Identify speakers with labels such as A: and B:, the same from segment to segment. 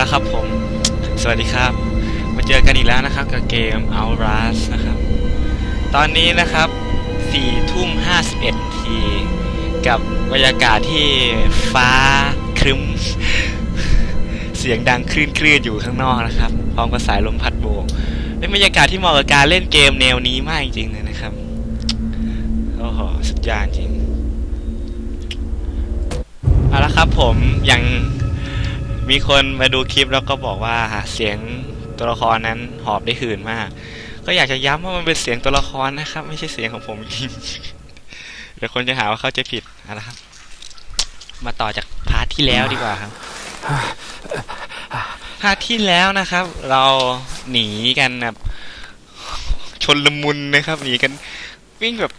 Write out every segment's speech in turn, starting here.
A: ละครับผม สวัสดีครับ มาเจอกันอีกแล้วนะครับกับเกม Outlast นะครับ ตอนนี้นะครับ4ทุ่ม51ทีกับบรรยากาศที่ฟ้าครึ้ม เสียงดังคลื่นคลื่นๆอยู่ข้างนอกนะครับ พร้อมกับสายลมพัดโบกเป็นบรรยากาศที่เหมาะกับการเล่นเกมแนวนี้มากจริงๆเลยนะครับ โอ้โห สุดยอดจริงเอาละครับผม ยัง มีคนมาดูคลิปแล้วก็บอกว่าเสียงตัวละครนั้นหอบได้หื่นมาก ก็อยากจะย้ำว่ามันเป็นเสียงตัวละครนะครับ ไม่ใช่เสียงของผมจริงเดี๋ยวคนจะหาว่าเข้าใจผิดเอาละครับ มาต่อจากพาร์ทที่แล้วดีกว่าครับพาร์ทที่แล้วนะครับ เราหนีกันแบบชนละมุนนะครับหนีกันวิ่งแบบ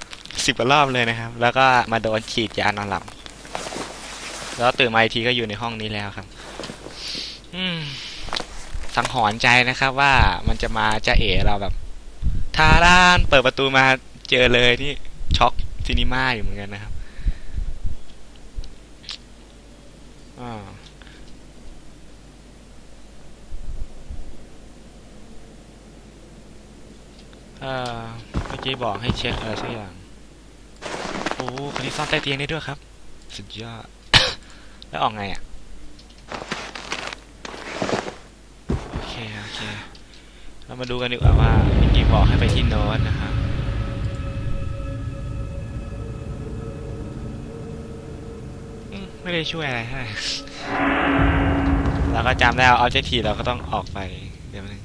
A: สิบกว่ารอบเลยนะครับ แล้วก็มาโดนฉีดยานอนหลับ แล้วตื่นมาอีกทีก็อยู่ในห้องนี้แล้วครับ สังหรณ์ใจนะครับว่ามันจะมาจะเอ๋เราแบบทาด้านเปิดประตูมาเจอเลยนี่ช็อกซินิม่าอยู่เหมือนกันนะครับอ่าเอ่อเมื่อกี้บอกให้เช็คอะไรสักอย่าง โอ้คนนี้ซ่อนใต้เตียงได้ด้วยครับ สุดยอด แล้วออกไงอะ โอ เคเรามาดูกันดีกว่าว่าเมื่กีบอกให้ไปที่โน้ตนะครับไม่ได้ช่วยอะไรให้เราก็จำได้เอาเจทีเราก็ต้องออกไปเดี๋ยวนึง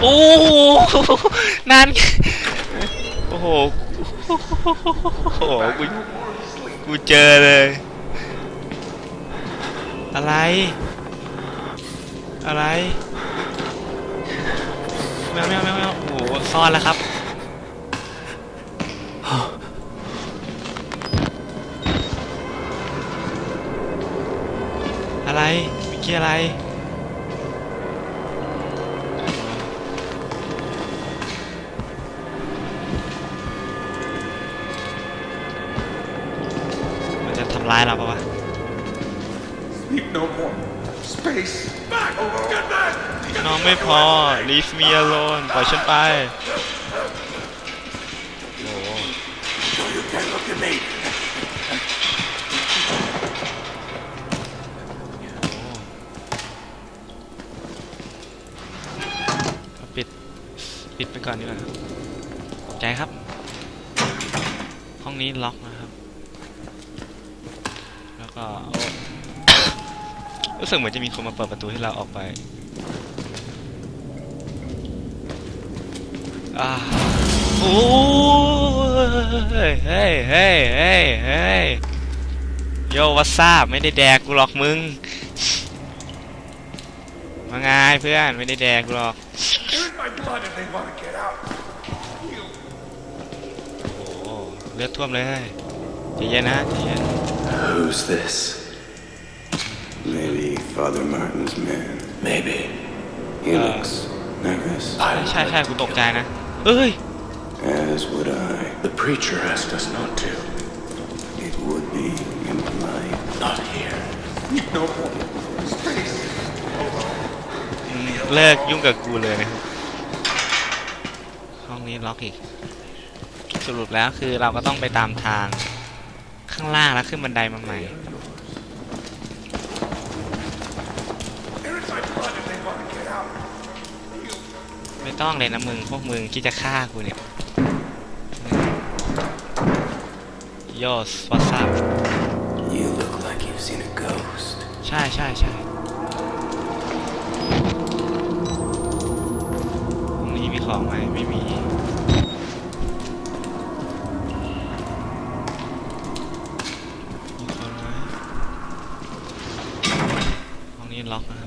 A: โอ้โหนั่นโอ้โหโอ้โหกูกูเจอเลย อะไร อะไร แมวแมวแมวแมวโอ้โหซ่อนแล้วครับ อะไรเมื่อกี้อะไร มันจะทำร้ายเราปะวะ
B: Sleep no more. Space. Back. Get back.
A: น้องไม่พอ leave me alone ปล่อยฉันไปโอ้โหปิด ปิดไปก่อนดีกว่าใจครับ ห้องนี้ล็อกนะครับ แล้วก็รู้สึกเหมือนจะมีคนมาเปิดประตูให้เราออกไป อ่าโอ้ยเฮ้ยเฮ้ยเฮ้ยเฮ้ยโยวัสซาบไม่ได้แดกกูหรอกมึงมาไงเพื่อนไม่ได้แดกกูหรอก
B: They're in my blood and they want to get out. You.
A: โอ้โหเลือดท่วมเลยใจเย็นนะใจเย็น
C: Who's this? Maybe Father Martin's man.
B: Maybe.
C: He looks nervous,
A: ใช่ใช่กูตกใจนะ เอ้ย
C: as would I.
B: The preacher asked us not to.
C: It would be impolite.
B: Not here. Sleep no more. Space.
A: อืมเลิกยุ่งกับกูเลยนะครับห้องนี้ล็อกอีก สรุปแล้วคือเราก็ต้องไปตามทางข้างล่างแล้วขึ้นบันไดมาใหม่ ต้องเลยนะมึงพวกมึงคิดจะฆ่ากูเนี่ยโยสวัสซับ
C: You look like you've seen a ghost.
A: ใช่ใช่ใช่ตรงนี้มีของไหมไม่มีมีคนไหมห้องนี้ล็อกนะ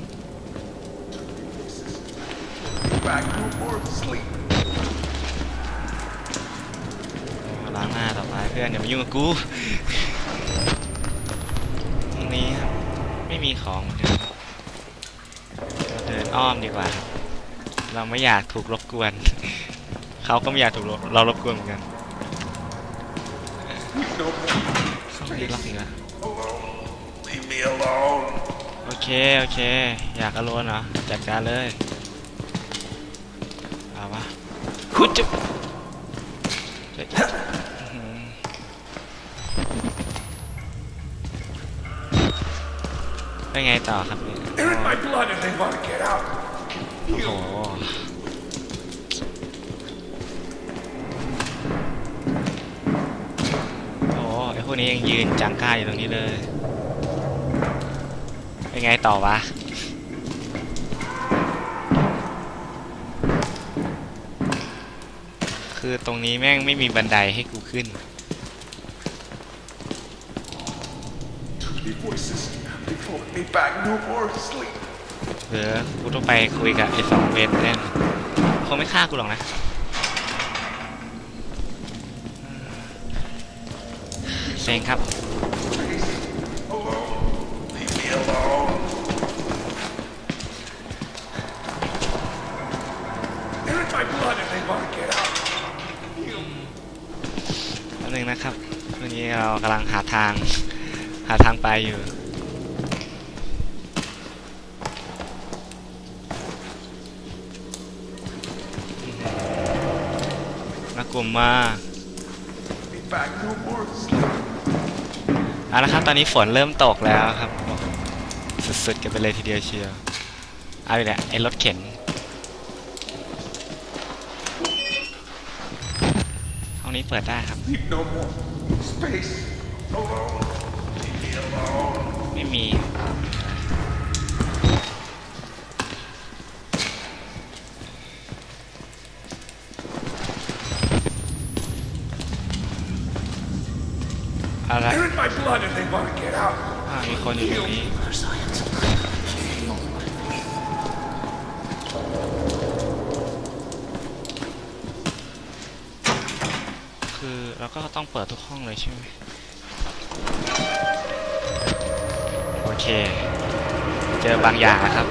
A: ล้างหน้าต่อไปเพื่อนอย่ามายุ่งกับกูตรงนี้ครับไม่มีของเหมือนกันเราเดินอ้อมดีกว่าครับเราไม่อยากถูกรบกวน เขาก็ไม่อยากถูกเรารบกวนเหมือนกัน
B: Sleep no more.
A: ห้องนี้ล็อกอีกแล้ว
B: Alone. Leave me alone.
A: โอโอเค โอเค อยากอารมณ์เหรอจัดการเลย คุดจุ๊บเฮ้ยอื้อหือเป็นไงต่อครับเนี่ย
B: They're in my blood and they want to get out.
A: โอ้โหโอ้โหไอพวกนี้ยังยืนจังก้าอยู่ตรงนี้เลย เป็นไงต่อวะ คือตรงนี้แม่งไม่มีบันไดให้กูขึ้น
B: Too many voices. They hold me back. No more sleep.
A: หรือกูต้องไปคุยกับไอ้สองเวนแน่นคงไม่ฆ่ากูหรอกนะเซ็งครับ นึงนะครับวันนี้เรากำลังหาทาง หาทางไปอยู่น่ากลัวมากเอาละครับ ตอนนี้ฝนเริ่มตกแล้วครับ สุดๆกันไปเลยทีเดียวเชียว เอาอีกแล้วไอ้รถเข็น ห้องนี้ เปิดได้ครับ
B: Sleep no more. Space. Alone. Leave me alone.
A: ไม่มี เอาละ
B: They're in my blood and they want to get out.
A: อ่ามีคนอยู่ตรงนี้คือ เราก็ต้องเปิดทุกห้องเลยใช่ไหมโอเค เจอบางอย่างนะครับ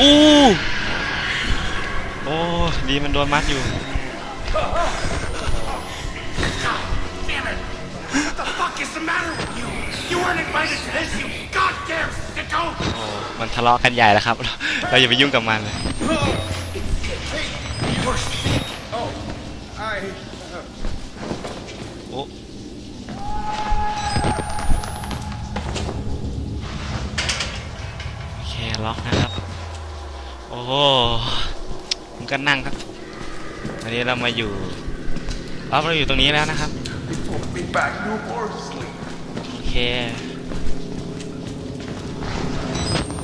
A: อู้โอ้ดีมันโดนมัดอยู่
B: the fuck is the matter with you? You weren't invited to this, you goddamn sicko!
A: โอ้มันทะเลาะกันใหญ่แล้วครับ เราอย่าไปยุ่งกับมันเลย
B: You're sick. Oh, I.
A: โอ้โอเคล็อกนะครับ โอ้โหผมก็นั่งครับอันนี้เรามาอยู่อ๋อเราอยู่ตรงนี้แล้วนะครับ
B: They hold me back. No more sleep.
A: โอ เค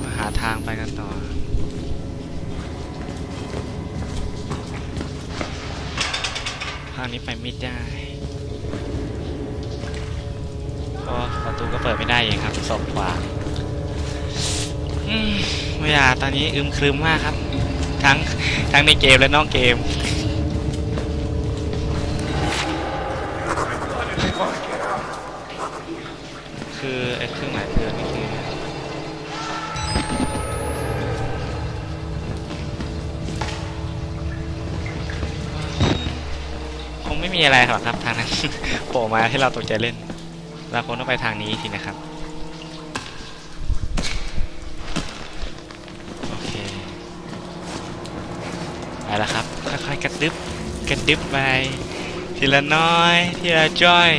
A: มาหาทางไปกันต่อ ทางนี้ไปไม่ได้เพราะประตูก็เปิดไม่ได้เองครับศพขวาอืมเวลาตอนนี้อึมครึมมากครับ ทั้งทั้งในเกมและนอกเกม ม่มีอะไรหรอกครับทางนั้นโผล่มาให้เราตกใจเล่นเราคงต้องไปทางนี้สินะครับโอเคไปแล้วครับค่อยๆกระดึบกระดึบไปทีละน้อยทีละจ้อย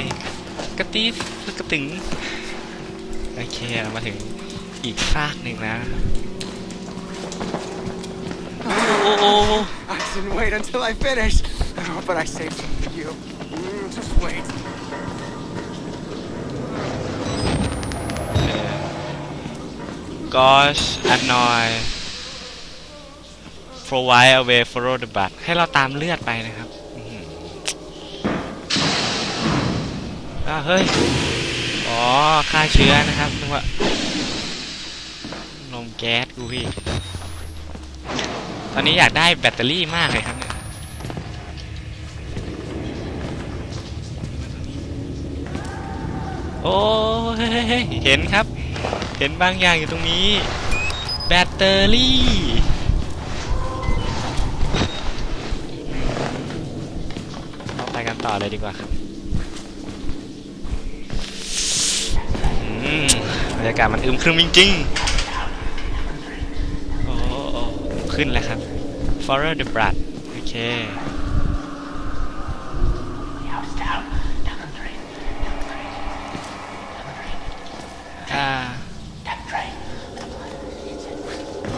A: กระติบกระตึงโอเคเรามาถึงอีกฟากหนึ่งนะโอ้โอ้
D: I didn't wait until I finished. But I saved some for you. Mm, just wait.
A: ก็ annoy provide a way follow the blood ให้เราตามเลือดไปนะครับอ้าเฮ้ย อ๋อฆ่าเชื้อนะครับนึกว่านมแก๊สกูพี่ ตอนนี้อยากได้แบตเตอรี่มากเลยครับ โอ้เห็นครับ เห็นบางอย่างอยู่ตรงนี้ แบตเตอรี่ เราไปกันต่อเลยดีกว่าครับบรรยากาศมันอึมครึมจริงๆโอ้ขึ้นแล้วครับ f o r e r the blood โอเค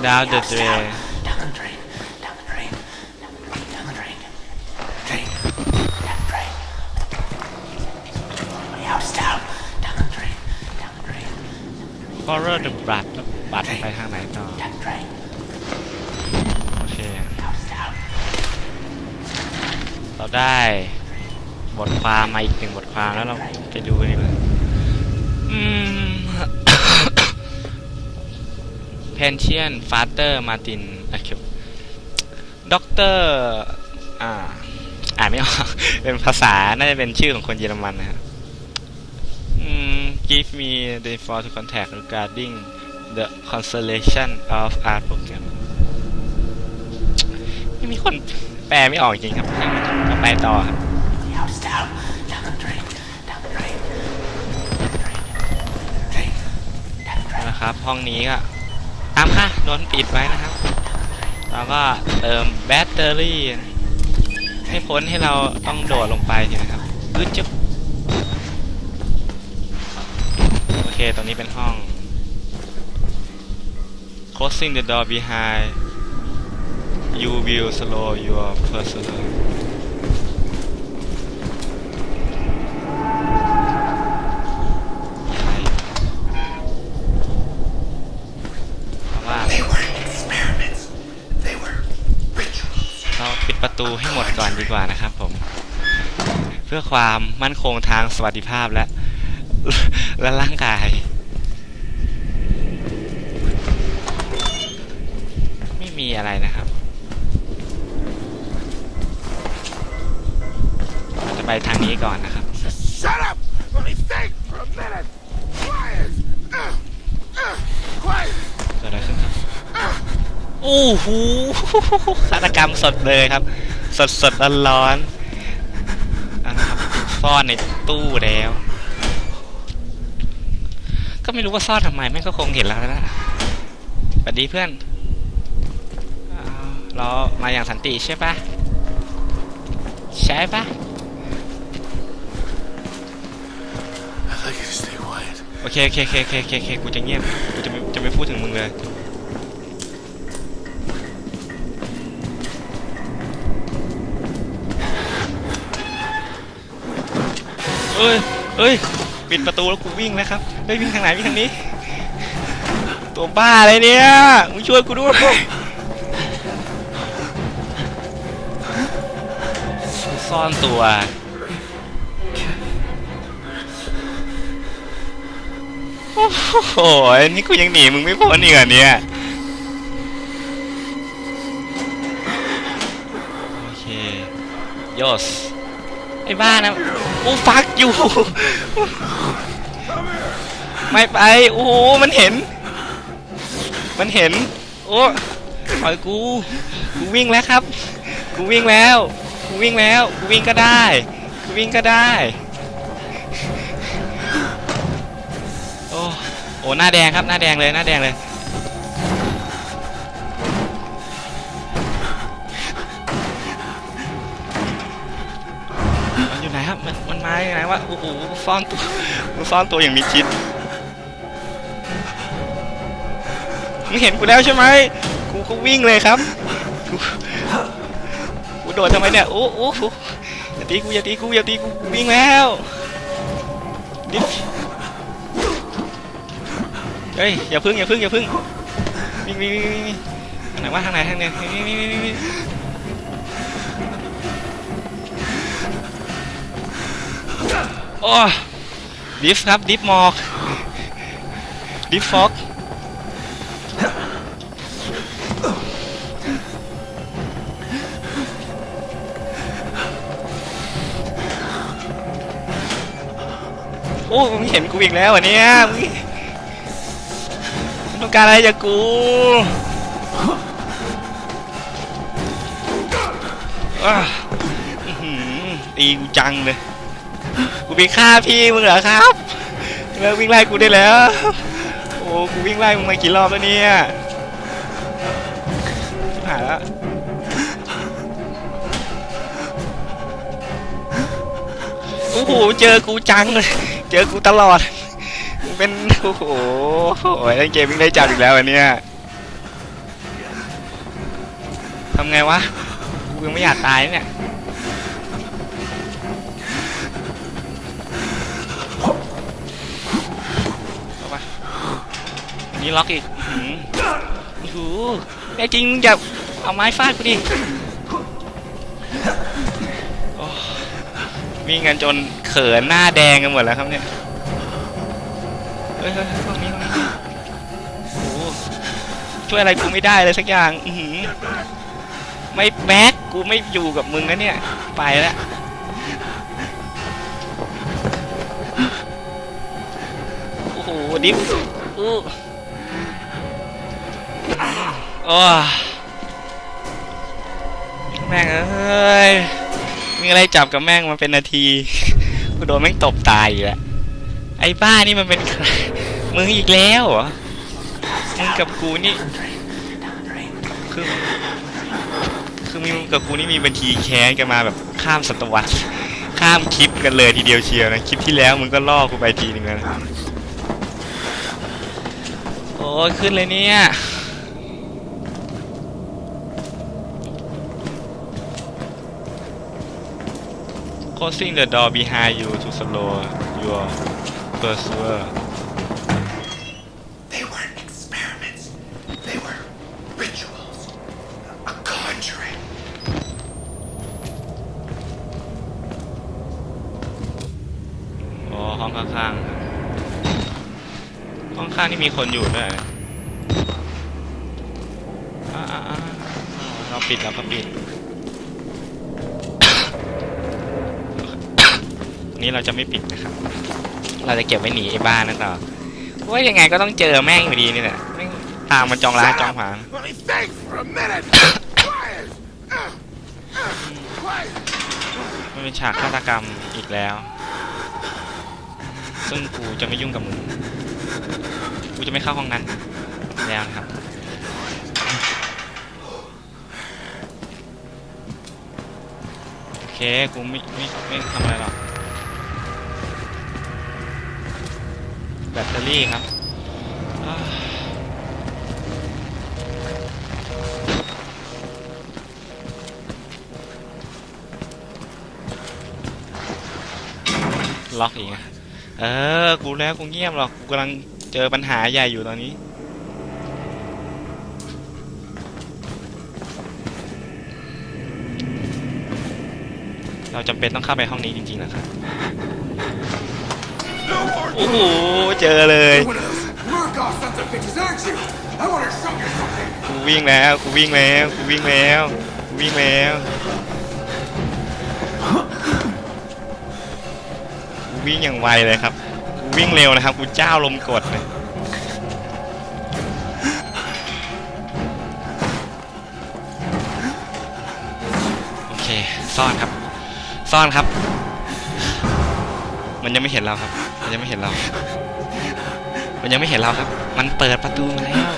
A: down the drain
B: Down the drain. Down the drain. Down the drain. Drain. Down the drain. The house down. Down the drain. Down the drain.
A: follow the blood แล้วบัตรไปทางไหนต่อ
B: Down the drain.
A: โอเค
B: House down.
A: เราได้บทความมาอีกหนึ่งบทความแล้วเราไปดูกันดีกว่าอืม เพนเชียนฟาสเตอร์มาตินนะครับด็อกเตอร์อ่าอ่านไม่ออก เป็นภาษา น่าจะเป็นชื่อของคนเยอรมันนะครับ give me the info to contact regarding the constellation of art program ไม่มีคนแปลไม่ออกจริงครับก็ไปต่อครับนะครับ ห้องนี้ก็ามค่ะโดนปิดไว้นะครับเราก็เติมแบตเตอรี่ให้พ้นให้เราต้องโดดลงไปใช่ไหมครับอึดจุ๊บโอเคตรงนี้เป็นห้อง closing the door behind you will slow your personal เพราะว่า
B: They weren't experiments. They were rituals.
A: เราปิดประ ตูให้หมดก่อนดีกว่านะครับผม เพื่อความมั่นคงทางสวัสดิภาพและ และร่างกาย ไม่มีอะไรนะครับเราจะไปทางนี้ก่อนนะครับ
B: Shut up! Let me think for a minute. Quiet. Uh, uh, quiet.
A: เกิดอะไรขึ้นครับ โอ้โหฆา ตกรรมสดเลยครับ สดสดร้อนร้อนๆอะครับซ่อนในตู้แล้ว ก็ไม่รู้ว่าซ่อนทำไมแม่งก็คงเห็นแล้วนะสวัสดีเพื่อนอ้าวเรามาอย่างสันติใช่ปะใช่ปะ
B: I'd like you to stay quiet.
A: โอเคโอเคโอเคโอเคโอเคโอเคกูจะเงียบกูจะไม่จะไม่พูดถึงมึงเลย เอ้ยเอ้ย ปิดประตูแล้วกูวิ่งแล้วครับเฮ้ยวิ่งทางไหนวิ่งทางนี้ ตัวบ้าอะไรเนี่ย มึงช่วยกูด้วยซ่อนตัว โอ้โห นี่กูยังหนีมึงไม่พ้นอีกเหรอเนี่ยโอเคโยสไอ้บ้านะ อู้ฟักอยู่ ไม่ไปโอ้มันเห็น มันเห็น โอ้ปล่อยกู กูวิ่งแล้วครับ กูวิ่งแล้ว กูวิ่งแล้ว กูวิ่งก็ได้ กูวิ่งก็ได้ โอ้โอ้หน้าแดงครับ หน้าแดงเลย หน้าแดงเลย ครับมันมันมาอย่างไรวะโอ้โหซ่อนตัวซ่อนตัวอย่างมิดชิดมึงเห็นกูแล้วใช่ไหมกูก็วิ่งเลยครับกูโดดทำไมเนี่ยโอ้โอ้อย่าตีกูอย่าตีกูอย่าตีกูวิ่งแล้วดิฟเฮ้ยอย่าพึ่งอย่าพึ่งอย่าพึ่งวิ่งวิ่งวิ่งวิ่งวิ่งทางไหนทางไหนทางไหนวิ่งวิ่งวิ่งวิ่งวิ่ง โอ้ดิฟครับดิฟหมอกดิฟฟอกโอ้มึงเห็นกูอีกแล้วเหรอะเนี่ยมึงต้องการอะไรจากกูอะอื้อหือตีกูจังเลย กูไปฆ่าพี่มึงเหรอครับเลิกวิ่งไล่กูได้แล้ว โอ้กูวิ่งไล่มึงมากี่รอบแล้วเนี่ยหายแล้วโอ้โหเจอกูจังเลยเจอกูตลอดมึงเป็นโอ้โหโอ้เล่นเกมวิ่งไล่จับอีกแล้วอันเนี้ยทำไงวะกูยังไม่อยากตายเนี่ย มีล็อกอีกหือโอ้โหแน่จริงมึงอย่าเอาไม้ฟาดกูดิวิ่งกันจนเขินหน้าแดงกันหมดแล้วครับเนี่ยเฮ้ยเฮ้ยเฮ้ยตรงนี้ตรงนี้โอ้โหช่วยอะไรกูไม่ได้เลยสักอย่างอือหือไม่แบ็กกูไม่อยู่กับมึงนะเนี่ย ไปแล้วโอ้โหดิฟอู้ โอ้แม่งเอ้ยมีอะไรจับกับแม่งมาเป็นนาทีกูโดนแม่งตบตายอยู่แล้วไอ้บ้านี่มันเป็นใครมึงอีกแล้วเหรอมึงกับกูนี่คือคือมึงกับกูนี่มีบัญชีแค้นกันมาแบบข้ามศตวรรษข้ามคลิปกันเลยทีเดียวเชียวนะคลิปที่แล้วมึงก็ล่อกูไปทีนึงแล้วนะโอ้ขึ้นเลยเนี่ย Closing the door behind you to slow your pursuer
B: They weren't experiments. They were rituals. A conjuring.
A: อ๋อห้องข้างๆห้องข้างนี่มีคนอยู่ด้วยอ่าอ่าอ่าเราปิดเราก็ปิด นี้เราจะไม่ปิดนะครับ เราจะเก็บไว้หนีไอ้บ้านนั่นต่อว่ายังไงก็ต้องเจอแม่งอยู่ดีนี่แหละแม่งตามมันจองร้านจองผาน
B: Let me think for a minute. Quiet. Uh, uh, Quiet.
A: มันเป็นฉากฆาตกรรมอีกแล้ว ซึ่งกูจะไม่ยุ่งกับมึง กูจะไม่เข้าห้องนั้นแล้วนะครับ โอเค กูไม่ไม่ไม่ทำอะไรหรอก ตเตอรี่ครับล็อกอีกเออ กูแล้วกูเงียบหรอก กูกำลังเจอปัญหาใหญ่อยู่ตอนนี้ เราจำเป็นต้องเข้าไปห้องนี้จริงๆนะครับ โอ้โห เจอเลยกูวิ่งแล้วกูวิ่งแล้วกูวิ่งแล้วกูวิ่งแล้วกูวิ่งอย่างไวเลยครับกูวิ่งเร็วนะครับกูเจ้าลมกดเลยโอเคซ่อนครับ ซ่อนครับ มันยังไม่เห็นเราครับ มันยังไม่เห็นเรา มันยังไม่เห็นเราครับ มันเปิดประตูมาแล้ว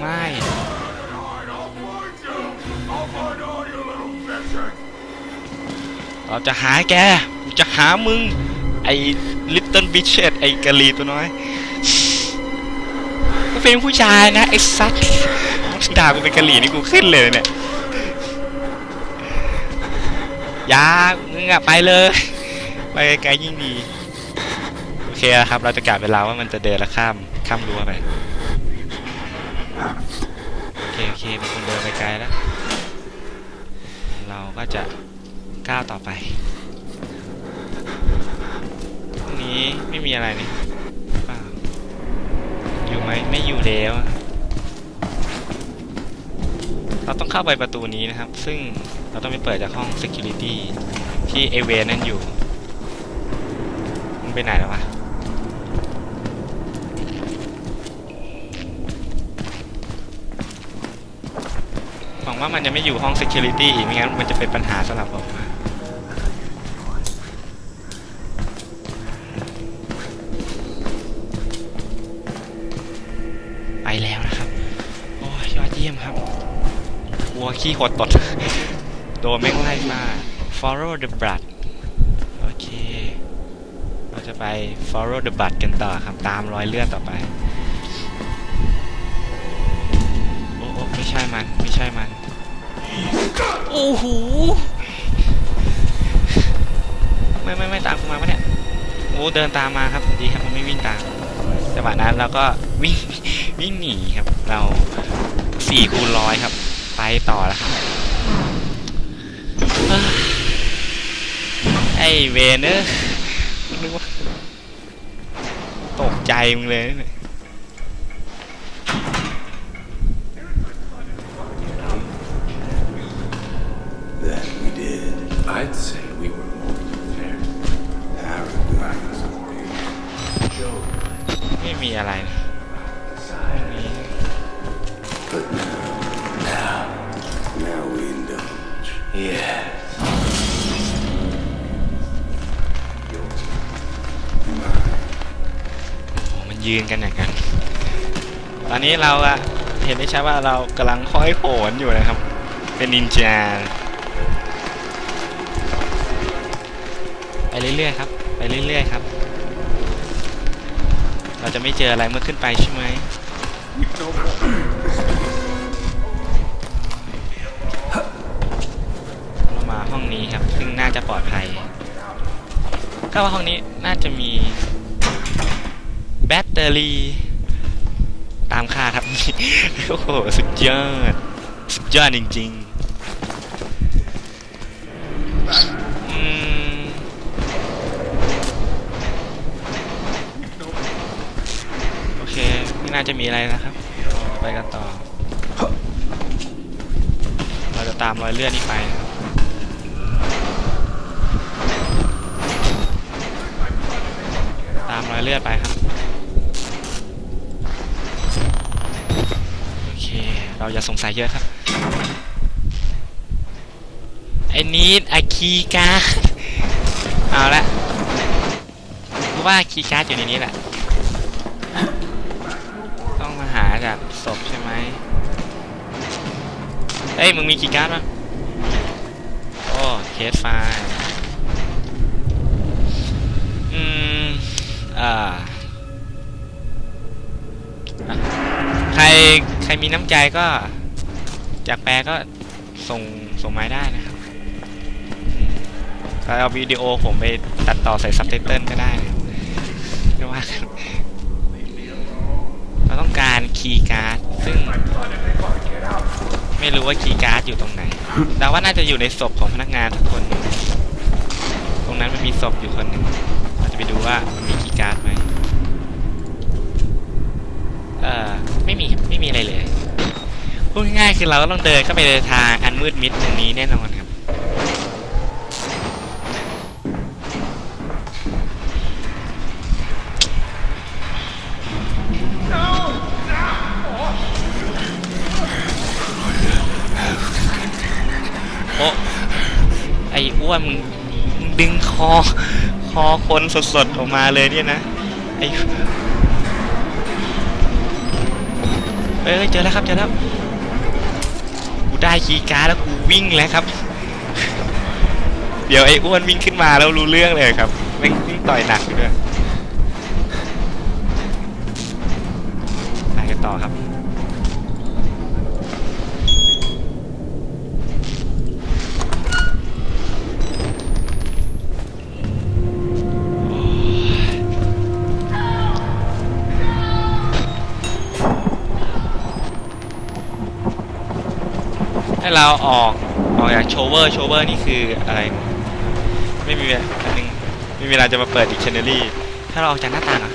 A: ไม่ เราจะหาแกจะหามึง ไอ้ลิตเติ้ลบิชเชตไอ้กะลีตัวน้อยกูเป็นผู้ชายนะไอ้ซัดด่ากูเป็นกะหรี่นี่กูขึ้นเลยเนี่ยยามึงอะไปเลย ไปไกลยิ่งดี คครับ เราจะกะเวลาว่ามันจะเดินแล้วข้ามข้ามรั้วไปโอเคโอเคเป็นคนเดินไปไกลแล้ว เราก็จะก้าวต่อไปตรงนี้ไม่มีอะไรนี่อยู่ไหมไม่อยู่แล้วเราต้องเข้าไปประตูนี้นะครับ ซึ่งเราต้องไปเปิดจากห้อง security ที่เอเวนนั่นอยู่ มันไปไหนแล้ววะ งว่ามันจะไม่อยู่ห้อง Security อีกไม่งั้นมันจะเป็นปัญหาสำหรับผมไปแล้วนะครับ โอ้ยยอดเยี่ยมครับหัวขี้หดตด โดนแม่งไล่มา follow the blood โอเค เราจะไป follow the blood กันต่อครับ ตามรอยเลือดต่อไป โอ้โอ้ไม่ใช่มัน ไม่ใช่มัน โอ้โหไม่ไม่ไม่ตามกูมาปะเนี่ยโอ้เดินตามมาครับดีครับมันไม่วิ่งตามจังหวะนั้นเราก็วิ่งวิ่งหนีครับ เราสี่คูณร้อยครับ ไปต่อแล้วครับอไอเวนเนอร์นึกว่าตกใจมึงเลยเนี่ย กันอย่างนั้น ตอนนี้เราอะเห็นได้ชัดว่าเรากำลังห้อยโหนอยู่นะครับ เป็นนินจา ไปเรื่อยๆครับ ไปเรื่อยๆครับ เราจะไม่เจออะไรเมื่อขึ้นไปใช่ไหมเรามาห้องนี้ครับ ซึ่งน่าจะปลอดภัยก็ว่าห้องนี้น่าจะมี แบตเตอรี่ ตามค่าครับ โอ้โห สุดยอด สุดยอดจริงๆอืมโอเค ไม่น่าจะมีอะไรนะครับ ไปกันต่อ เราจะตามรอยเลือดนี้ไปนะครับตามรอยเลือดไปครับ เราอย่าสงสัยเยอะครับไอ้นี้อะคีการ์ดเอาละรู้ว่าคีการ์ดอยู่ในนี้แหละ ต้องมาหาจากศพใช่ไหมเอ้ยมึงมีคีการ์ดปะโอ้เคสไฟล์อืมอ่าใคร ใครมีน้ำใจก็อยากแปลก็ส่งส่งมาได้นะครับถ้าเอาวิดีโอผมไปตัดต่อใส่ซับไตเติลก็ได้นะครับก็ว่าเราต้องการคีย์การ์ดซึ่ง ไม่รู้ว่าคีย์การ์ดอยู่ตรงไหนแต่ว่าน่าจะอยู่ในศพของพนักงานทุกคนตรงนั้นมันมีศพอยู่คนหนึ่งเราจะไปดูว่ามันมีคีย์การ์ดไหม เอ่อไม่มีไม่มีอะไรเลยพูดง่ายๆคือเราก็ต้องเดินเข้าไปในทางอันมืดมิดตรงนี้แน่นอนครับโอ้ไอ้อ้วนมึงดึงคอ คอคนสดๆออกมาเลยเนี่ยนะไอ้ เอ้ยเจอแล้วครับเจอแล้วกูได้คีย์การ์ดแล้วกูวิ่งแล้วครับ เดี๋ยวไอ้อ้วนวิ่งขึ้นมาแล้วรู้เรื่องเลยครับแม่งวิ่งต่อยหนักอยู่ด้วย ให้เราออกออกจากโชเวอร์โชเวอร์นี่คืออะไร ไม่มีอันนึงไม่มีเวลาจะมาเปิดดิกชันนารีถ้าเราออกจากหน้าต่างอะ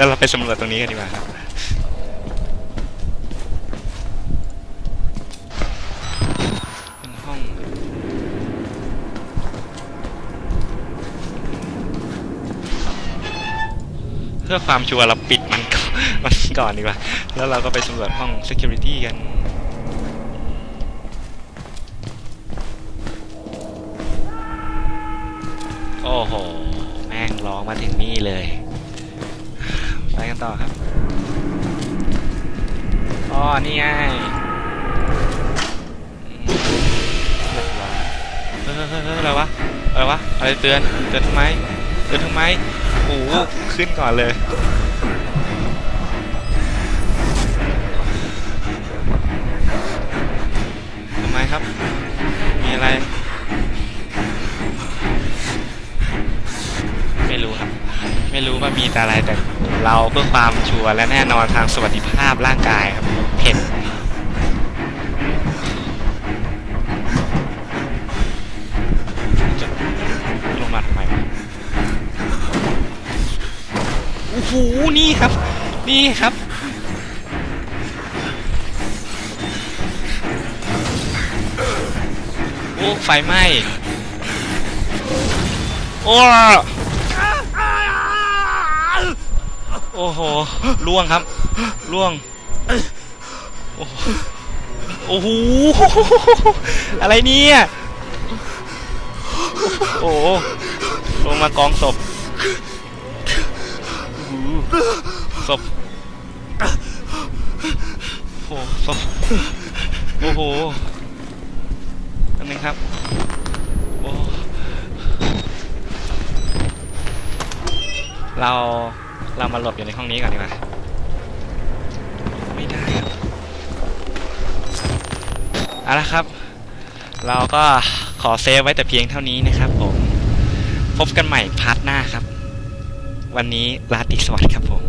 A: แล้วเราไปสำรวจตรงนี้กันดีกว่าครับเป็นห้องเพื่อความชัวร์เราปิดมันก่อนมันก่อนดีกว่า แล้วเราก็ไปสำรวจห้อง security กัน อ๋อ นี่ไงอืมเรียเฮ้ยเฮ้ยเฮ้ยเฮ้ยอะไรวะ อะไรวะ อะไรเตือน เตือนทำไม เตือนทำไมโอ้โหขึ้นก่อนเลยทำไมครับ มีอะไร ไม่รู้ครับ ไม่รู้ว่ามีแต่อะไรแต่เราเพื่อความชัวร์และแน่นอนทางสวัสดิภาพร่างกายครับ เผ็ดจะลงมาทำไมวะโอ้โหนี่ครับ นี่ครับโอ้ไฟไหม้โอ้โอ้โหล่วงครับล่วง โอ้โห อะไรเนี่ย โอ้ลงมากองศพศพโอ้ศพโอ้โหอันนึงครับ โอ้ เรา เรามาหลบอยู่ในห้องนี้ก่อนดีกว่า ไม่ได้ครับ เอาละครับ เราก็ขอเซฟไว้แต่เพียงเท่านี้นะครับผม พบกันใหม่พาร์ทหน้าครับ วันนี้ลาติสวัสดีครับผม